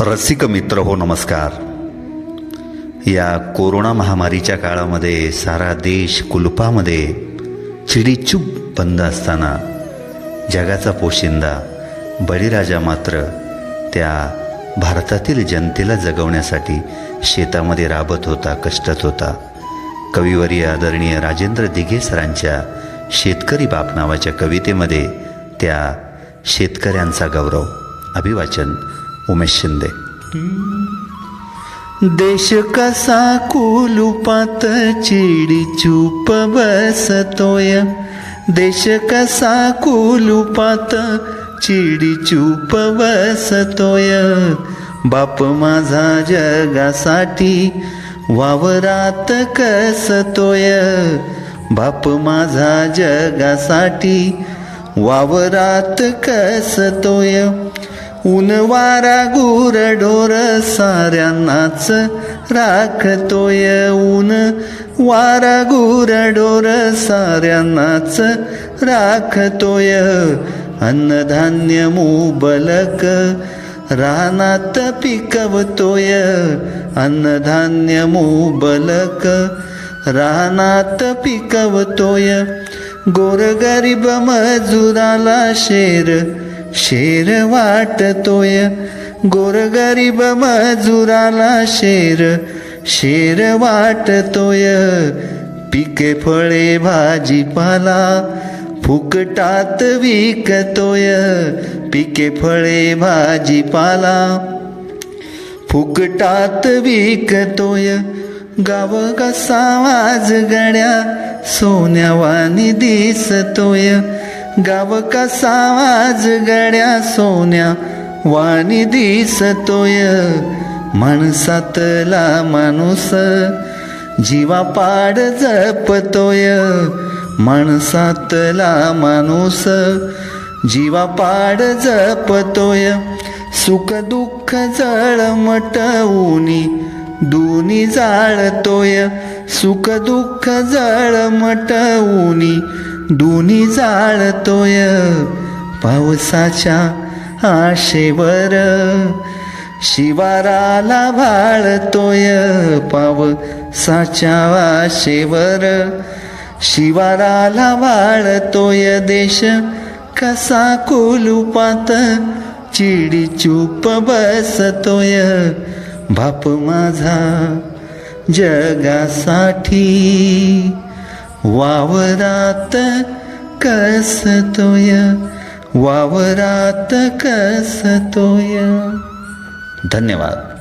रसिक मित्र हो नमस्कार. या कोरोना महामारीच्या काळामध्ये सारा देश कुलपामध्ये चिडीचूप बंद असताना जगाचा पोशिंदा बळीराजा मात्र त्या भारतातील जनतेला जगवण्यासाठी शेतामध्ये राबत होता कष्टत होता. कविवर्य आदरणीय राजेंद्र दिघे सरांच्या शेतकरी बाप नावाच्या कवितेमध्ये त्या शेतकऱ्यांचा गौरव अभिवाचन उमेश शिंदे देश कसा कुलुपात चिडी चूप बसतोय. देश कसा कुलुपात चिडी चूप बसतोय. बाप माझा जगासाठी वावरात कसतोय. बाप माझा जगासाठी वावरात कसतोय. ऊन वारा गुर ढोर साऱ्यांनाच राखतोय ऊन. वारा गुर ढोर साऱ्यांनाच राखतोय. अन्नधान्य मुबलक रानात पिकवतोय. अन्नधान्य मुबलक रानात पिकवतोय. गोरगरीब मजुराला शेर शेर वाटतोय. गोरगरीब मजुराला शेर शेर वाटतोय. पिके फळे भाजीपाला फुकटात विकतोय. पिके फळे भाजीपाला फुकटात विकतोय. गाव कसा वाज गड्या सोन्यावानी दिसतोय. गाव कसा वाज गड्या सोन्या वाणी दिसतोय. माणसातला माणूस जीवा पाड जपतोय. माणसातला माणूस जीवा पाड जपतोय. सुख दुःख जळमटवूनी दोन्ही जाळतोय. सुख दुःख जळमटवूनी दोन्ही जाळतोय पावसाच्या आशेवर. शिवाराला भाळतोय पावसाच्या आशेवर. शिवाराला वाळतोय देश कसा कुलुपात. चिडी चूप बसतोय बाप माझा जगासाठी. वावरात कसतोय वावरात कसतोय. धन्यवाद.